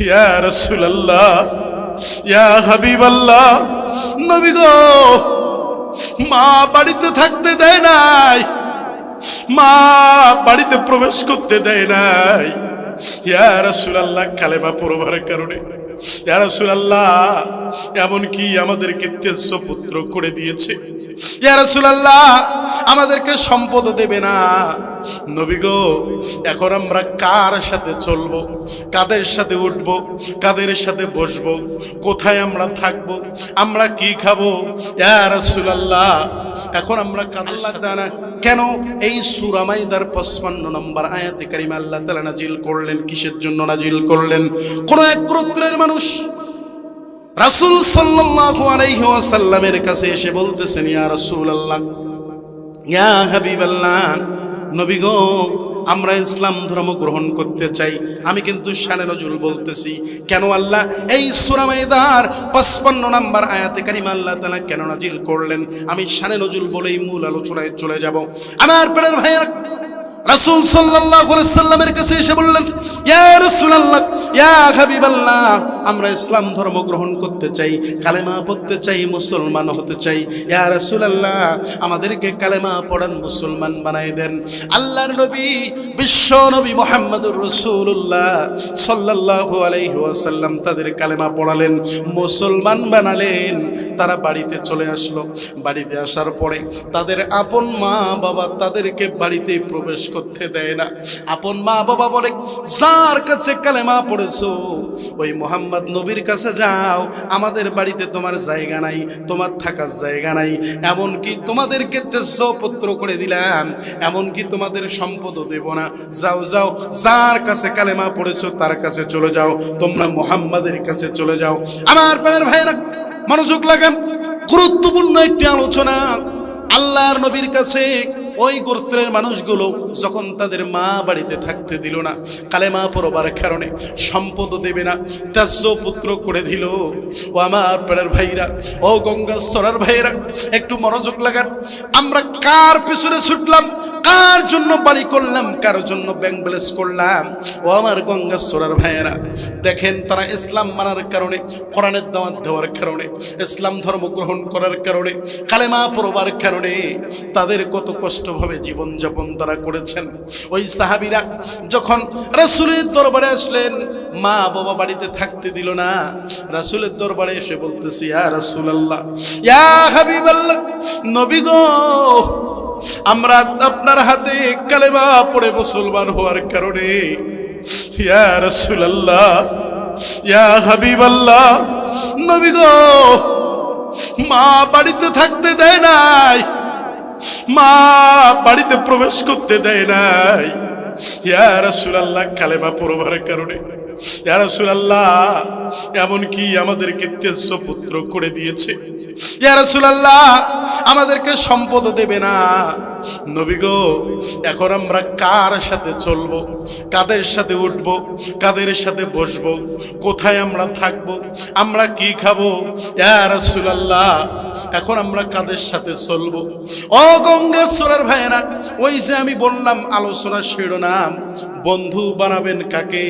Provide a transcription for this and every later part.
ইয়া রাসূলুল্লাহ, ইয়া হাবিবাল্লাহ, নবী গো, মা বাড়িতে থাকতে দেয় নাই, মা বাড়িতে প্রবেশ করতে দেয় নাই। ইয়া রাসূলুল্লাহ, কালেমা পড়বার কারণে। রাসূলুল্লাহ এমন আমাদেরকে তেজ্য করে দিয়েছে। আমাদেরকে সম্পদ দেবে না। নবী গো এখন আমরা কার সাথে চলবো? কাদের সাথে উঠবো? কাদের সাথে বসবো? কোথায় আমরা থাকব? আমরা কি খাব? ইয়া রাসূলুল্লাহ এখন আমরা কাদের সাথে কেন এই সূরা মাইদার 55 নম্বর আয়াতে কারিমা আল্লাহ তাআলা নাজিল করলেন? কিসের জন্য নাজিল করলেন? কোন এক গোত্রের মানুষ। রাসূল আলাইহি কাছে এসে বলতেছেন, ইয়া রাসূলুল্লাহ, ইয়া গো, আমরা ইসলাম ধর্ম গ্রহণ করতে চাই। আমি কিন্তু শানে নজরুল বলতেছি, কেন আল্লাহ এই সূরা মাইদার 55 নাম্বার আয়াতে কারিমা আল্লাহ তালা কেন নাজিল করলেন? আমি শানে নজরুল বলেই মূল আলোচনায় চলে যাব। আমার প্রাণের ভাইয়েরা রাসূল সাল্লামের কাছে এসে বললেন আমরা ইসলাম ধর্ম গ্রহণ করতে চাই, কালেমা পড়তে চাই, মুসলমান হতে চাই। ইয়া রাসূলুল্লাহ, আমাদেরকে কালেমা পড়ান, মুসলমান বানাই দেন। আল্লাহর নবী, বিশ্ব নবী মুহাম্মদুর রাসূলুল্লাহ সাল্লাল্লাহু আলাইহি ওয়াসাল্লাম তাদের কালেমা পড়ালেন, মুসলমান বানালেন। তারা বাড়িতে চলে আসলো। বাড়িতে আসার পরে তাদের আপন মা বাবা তাদেরকে বাড়িতে প্রবেশ করতে দেয় না। আপন মা বাবা বলে, যার কাছে কালেমা পড়েছো, ওই মোহাম্মদ নবীর কাছে যাও। আমাদের বাড়িতে তোমার জায়গা নাই, তোমার থাকার জায়গা নাই। এমনকি তোমাদেরকে তেজ পুত্র করে দিলাম, এমনকি তোমাদের সম্পদও দেব না। যাও যাও, যার কাছে কালেমা পড়েছো, তার কাছে চলে যাও। তোমরা মোহাম্মদের কাছে চলে যাও। আমার প্রাণের ভাইয়েরা, মনোযোগ লাগান। গুরুত্বপূর্ণ একটি আলোচনা। আল্লাহর নবীর কাছে ওই গোত্রের মানুষগুলো যখন তাদের মা বাড়িতে থাকতে দিল না কালে মা পরবার কারণে সম্পদ দেবে না ত্যাজ্য পুত্র করে দিল। ও আমার পেড়ার ভাইরা, ও গঙ্গা সরার ভাইরা একটু মনোযোগ লাগান। আমরা কার পিছনে ছুটলাম? কার জন্য বাড়ি করলাম? কার জন্য ব্যাংক ব্যালেন্স করলাম? ও আমার গঙ্গা সরার ভাইয়েরা, দেখেন তারা ইসলাম মানার কারণে, কোরআনের দাওয়াত দেওয়ার কারণে, ইসলাম ধর্ম গ্রহণ করার কারণে, কালেমা পড়বার কারণে তাদের কত কষ্টভাবে জীবনযাপন তারা করেছেন। ওই সাহাবিরা যখন রাসূলের দরবারে আসলেন, মা বাবা বাড়িতে থাকতে দিল না। রাসূলের দরবারে এসে বলতেছি, ইয়া রাসূলুল্লাহ, ইয়া হাবিবাল্লাহ, নবী গো আমরা আপনার হাতে কালেমা পড়ে মুসলমান হওয়ার কারণে। ইয়া রাসূলুল্লাহ, ইয়া হাবিবাল্লাহ, নবী গো, মা বাড়িতে থাকতে দেয় নাই, মা বাড়িতে প্রবেশ করতে দেয় নাই। ইয়া রাসূলুল্লাহ, কালেমা পড়বার কারণে। ইয়া রাসূলুল্লাহ এমন কি আমাদেরকে তেজ্য পুত্র করে দিয়েছে। ইয়া রাসূলুল্লাহ, আমাদেরকে সম্পদ দেবে না। নবী গো, এখন আমরা কার সাথে চলবো? কাদের সাথে উঠবো? কাদের সাথে বসবো? কোথায় আমরা থাকব? আমরা কি খাব? ইয়া রাসূলুল্লাহ, এখন আমরা কাদের সাথে চলবো? ও গঙ্গেশ্বরের ভাইয়েরা, ওই যে আমি বললাম, আলোচনার শিরোনাম বন্ধু বানাবেন কাকে?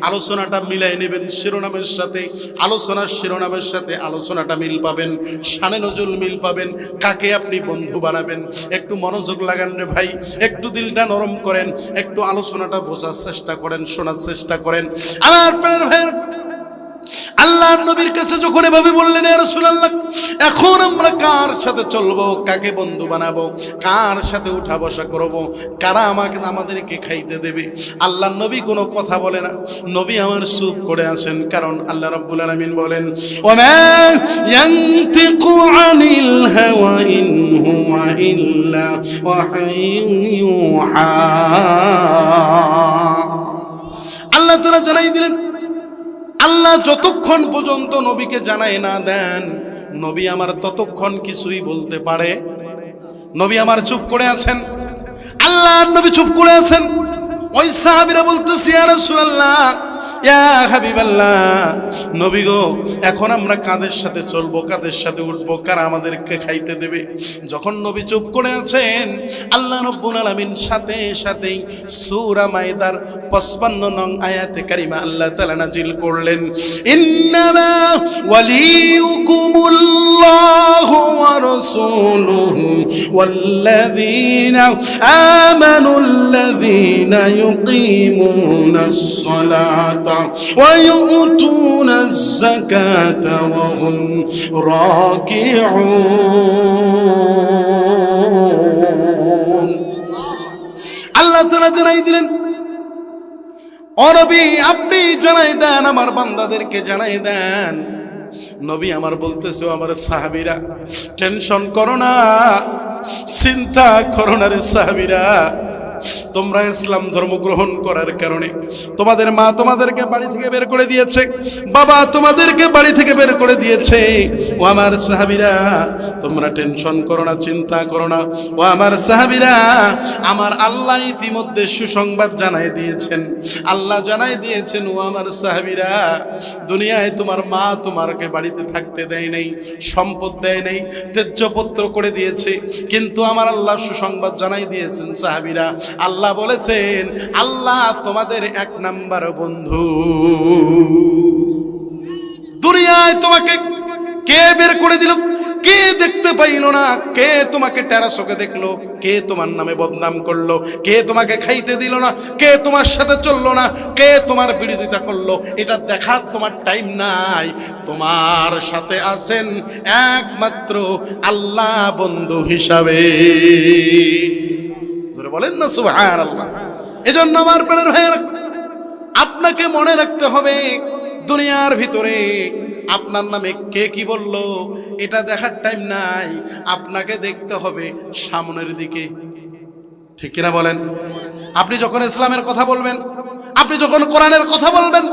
আলোচনাটা মিলাই নেবেন শিরোনামের সাথে। আলোচনার শিরোনামের সাথে আলোচনাটা মিল পাবেন। সানে নজুল মিল পাবেন। কাকে আপনি বন্ধু বানাবেন? একটু মনোযোগ লাগান রে ভাই। একটু দিলটা নরম করেন। একটু আলোচনাটা বোঝার চেষ্টা করেন, শোনার চেষ্টা করেন। আমার প্রাণের ভাইয়ের আল্লাহর নবীর কাছে যখন এভাবে বললেন রাসূলুল্লাহ, এখন আমরা কার সাথে চলবো? কাকে বন্ধু বানাবো? কার সাথে উঠা বসা করব? কারা আমাকে, আমাদেরকে খাইতে দেবে? আল্লাহ নবী কোনো কথা বলে না। নবী আমার চুপ করে আসেন কারণ আল্লাহ রাব্বুল আলামিন বলেন আল্লাহ তাআলা জানাই দিলেন আল্লাহ যতক্ষণ পর্যন্ত নবীকে জানাই না দেন, নবী আমার ততক্ষণ কিছুই বলতে পারে। নবী আমার চুপ করে আছেন। আল্লাহ নবী চুপ করে আছেন। ওই সাহাবিরা বলতেছি আর রাসূলুল্লাহ ইয়া হাবিবাল্লাহ। নবী গো, এখন আমরা কাদের সাথে চলবো, কাদের সাথে উঠবো, কারা আমাদেরকে খাইতে দেবে? যখন নবী চুপ করে আছেন, আল্লাহ রব্বুল আলামিন সাথে সাথেই সূরা মাইদার 55 নং আয়াতে কারিমা আল্লাহ তাআলা নাজিল করলেন। ইন্নামা ওয়ালিউকুমুল্লাহু ওয়া রাসূলুহু। ওয়াল্লাযীনা আমানুল্লাযীনা ইউকিমুনাস সালাতা ওয়া ইউতুনাজ যাকাতা ওয়া হুম রাকিউন আল্লাহ তাআলা জানাই দিলেন অনবী আপনি জানাই দেন, আমার বান্দাদেরকে জানাই দেন নবী আমার বলতেছে আমার সাহাবিরা টেনশন করো না চিন্তা করো না রে সাহাবীরা। তোমরা ইসলাম ধর্ম গ্রহণ করার কারণে তোমাদের মা তোমাদেরকে বাড়ি থেকে বের করে দিয়েছে, বাবা তোমাদেরকে বাড়ি থেকে বের করে দিয়েছে। ও আমার সাহাবীরা, তোমরা টেনশন করো না, চিন্তা করো না। ও আমার সাহাবীরা, আমার আল্লাহ ইতিমধ্যে সুসংবাদ জানাই দিয়েছেন। আল্লাহ জানাই দিয়েছেন, ও আমার সাহাবীরা, দুনিয়ায় তোমার মা তোমারকে বাড়িতে থাকতে দেয় নাই, সম্পদ দেয় নাই তেজ্যপত্র করে দিয়েছে। কিন্তু আমার আল্লাহ সুসংবাদ জানাই দিয়েছেন সাহাবীরা আল্লাহ বলেছেন, আল্লাহ তোমাদের এক নাম্বার বন্ধু। দুনিয়ায় তোমাকে কে বের করে দিল? কে দেখতে পাইল না? কে তোমাকে টেরাসোকে দেখল? কে তোমার নামে বদনাম করল? কে তোমাকে খাইতে দিল না? কে তোমার সাথে চলল না? কে তোমার বিরোধিতা করল? এটা দেখার তোমার টাইম নাই। তোমার সাথে আছেন একমাত্র আল্লাহ বন্ধু হিসাবে। জোরে বলেন না সুবহান আল্লাহ এজন্য আমার প্রাণের হয়ে আপনাকে মনে রাখতে হবে, দুনিয়ার ভিতরে আপনার নামে কে কি বলল, এটা দেখার টাইম নাই। আপনাকে দেখতে হবে সামনের দিকে। ঠিক কিনা বলেন? আপনি যখন ইসলামের কথা বলবেন, আপনি যখন কোরআনের কথা বলবেন,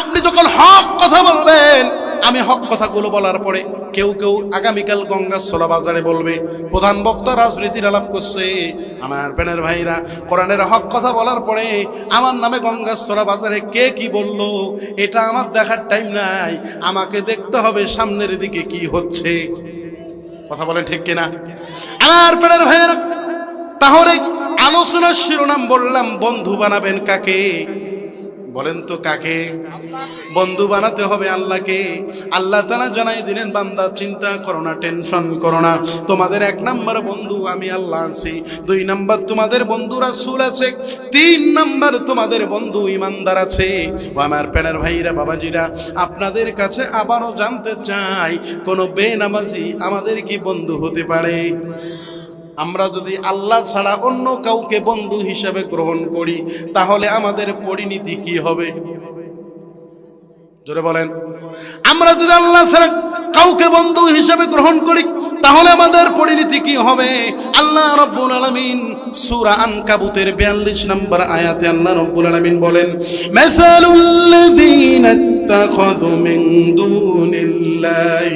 আপনি যখন হক কথা বলবেন আমি হক কথাগুলো বলার পরে কেউ কেউ আগামীকাল গঙ্গাসোলা বাজারে বলবে, প্রধান বক্তা রাজনীতির আলাপ করছে। আমার প্যানের ভাইরা কোরআনের হক কথা বলার পরে আমার নামে গঙ্গাসোলা বাজারে কে কি বলল, এটা আমার দেখার টাইম নাই। আমাকে দেখতে হবে সামনের দিকে কি হচ্ছে। কথা বলেন ঠিক কিনা? আমার প্যানের ভাইয়েরা, তাহলে আলোচনার শিরোনাম বললাম, বন্ধু বানাবেন কাকে? বলেন তো কাকে? বন্ধু বানাতে হবে আল্লাহকে। আল্লাহ তালা জানাই দিলেন, বান্দা, চিন্তা করো না, টেনশন করো না। তোমাদের এক নাম্বার বন্ধু আমি আল্লাহ আছি, দুই নাম্বার তোমাদের বন্ধু রাসূল আছে, তিন নাম্বার তোমাদের বন্ধু ইমানদার আছে। ও আমার প্যানের ভাইরা, বাবাজিরা, আপনাদের কাছে আবারও জানতে চাই, কোনো বেনামাজি আমাদের কি বন্ধু হতে পারে? আমরা যদি আল্লাহ ছাড়া অন্য কাউকে বন্ধু হিসাবে গ্রহণ করি, তাহলে আমাদের পরিণতি কি হবে? জোরে বলেন। আমরা যদি আল্লাহ ছাড়া কাউকে বন্ধু হিসাবে গ্রহণ করি, তাহলে আমাদের পরিণতি কি হবে? আল্লাহ রব্বুল আলামিন সূরা আনকাবুতের 42 নম্বর আয়াতে আল্লাহ রব্বুল আলামিন বলেন, মাসালুল اتخذوا من دون الله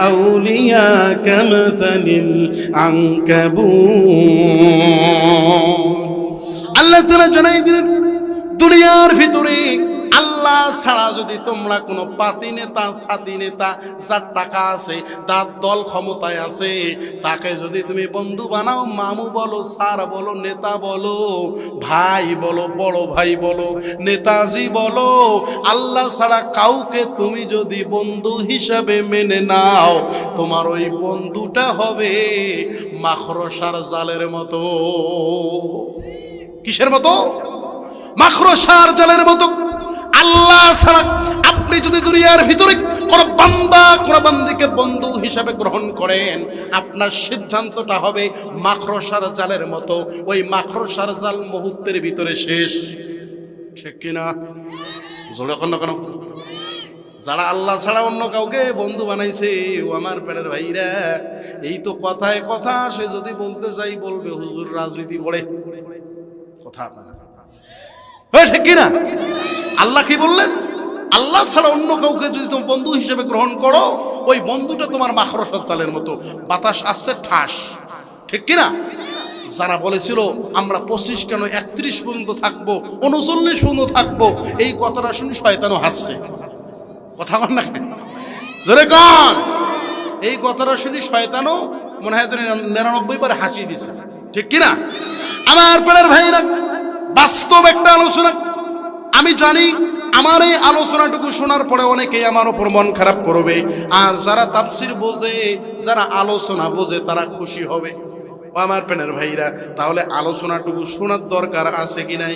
أولياء كمثل العنكبوت আল্লাহ তারা জানাই দিলেন দুনিয়ার ভিতরে আল্লাহ ছাড়া যদি তোমরা কোনো পাতি নেতা সাথী নেতা, যার টাকা আছে তার দল ক্ষমতায় আছে, তাকে যদি তুমি বন্ধু বানাও, মামু বলো, স্যার বলো, নেতা বলো, ভাই বলো, বড় ভাই বলো, নেতাজি বলো, আল্লাহ ছাড়া কাউকে তুমি যদি বন্ধু হিসাবে মেনে নাও, তোমার ওই বন্ধুটা হবে মাখরসার জালের মতো। কিসের মতো? মাখরসার জালের মতো। আল্লাহ ছাড়া আপনি যদি দুনিয়ার ভিতরে কোন বান্দা, কোন বান্দিকে বন্ধু হিসাবে গ্রহণ করেন, আপনার সিদ্ধান্তটা হবে মাখরসার জালের মতো। ওই মাখরসার জাল মুহূর্তের ভিতরে শেষ। ঠিক কিনা জোরে না কেন? যারা আল্লাহ ছাড়া অন্য কাউকে বন্ধু বানাইছে, ও আমার পেটের ভাইরা, এই তো কথায় কথা, সে যদি বলতে চাই বলবে হুজুর রাজনীতি করে কথা আপনারা। ঠিক কিনা? আল্লাহ কি বললেন? আল্লাহ ছাড়া অন্য কাউকে যদি তুমি বন্ধু হিসেবে গ্রহণ করো, ওই বন্ধুটা তোমার মাখরসার চালের মতো। বাতাস আসছে, ঠাস। ঠিক কিনা? যারা বলেছিল, আমরা পঁচিশ কেন একত্রিশ পর্যন্ত থাকব, উনচল্লিশ পর্যন্ত থাকব, এই কথাটা শুনে শয়তানও হাসছে। কথা কন না কেন? কন! এই কথাটা শুনি শয়তানও মনে হয় নিরানব্বই বারে হাসি দিছে ঠিক কিনা? আমার পেড়ের ভাইরা বাস্তব একটা আলোচনা। আমি জানি আমার এই আলোচনাটুকু শোনার পরে অনেকেই আমার ওপর মন খারাপ করবে। আর যারা তাফসির বোঝে, যারা আলোচনা বোঝে, তারা খুশি হবে। আমার পেনের ভাইরা, তাহলে আলোচনাটুকু শোনার দরকার আছে কি নাই?